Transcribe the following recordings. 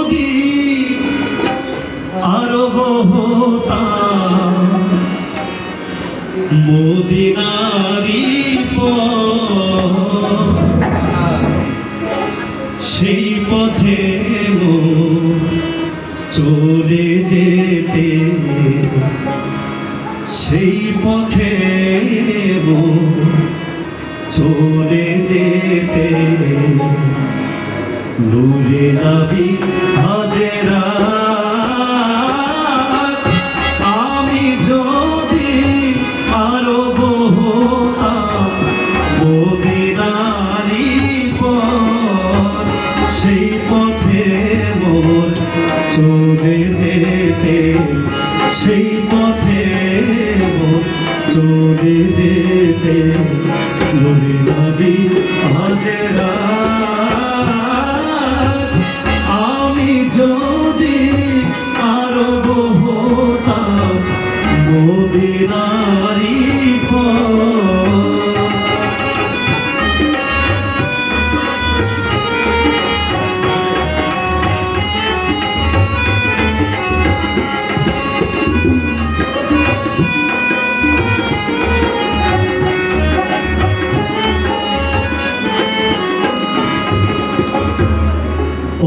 যদি আরও হতাম মদিনারি সেই পথে চলে যেতে। সেই পথে মোর নূরে নবী হাজেরা আমি যদি আরও হতাম মদিনারি সেই পথে মোর চলে যেতে, সেই পথে মোর চলে যেতে নবী নবী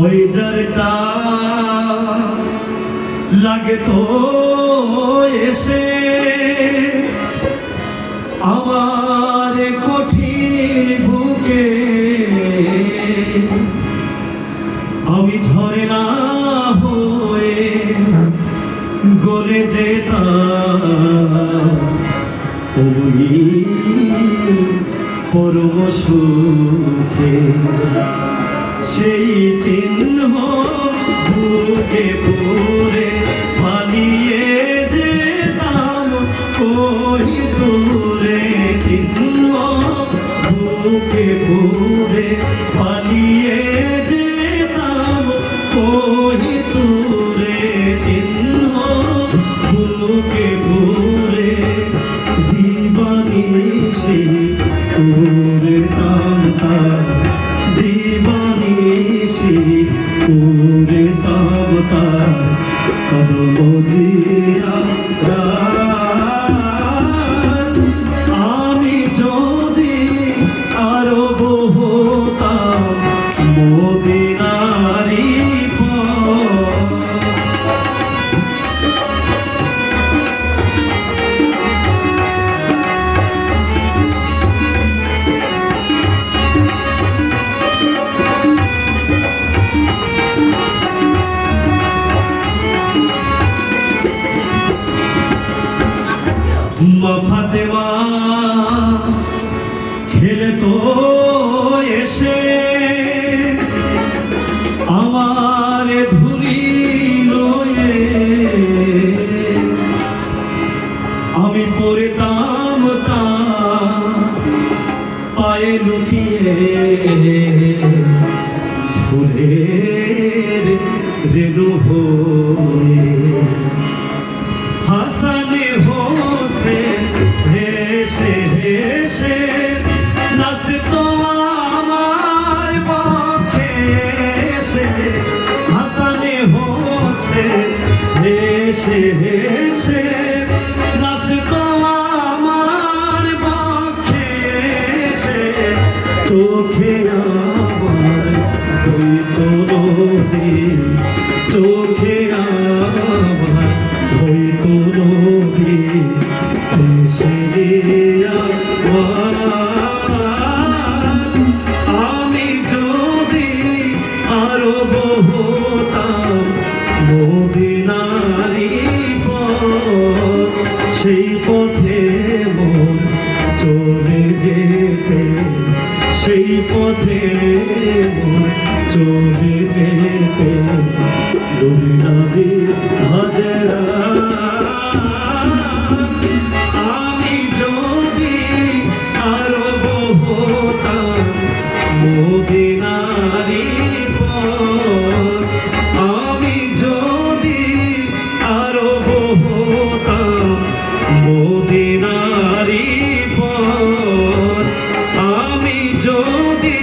ওই যার চা লাগে তো এসে ঝরে না হয়ে গলে যেতাম ওই পরম সুখে সেই চিহ্ন বুকে পড়ে পালিয়ে দিবানিসি করতাম তার দিবানিসি করতাম তার কদম খেলে তো এসে আমার ধুলি লয়ে আমি পড়তাম তা পায়ে লুটিয়ে। ফুলের রেণু হয়ে হাসানে হোসেন হেসে হেসে নাচতো আমার পক্ষে এসে। চোখে আমার ওই তো নদী চোখে আমার ওই তো নদী চলে যেতে ডুবি নাবি হাজারা। আমি যদি আরও হতাম মদিনারি আমি যদি আরও হতাম মদিনারি আমি যদি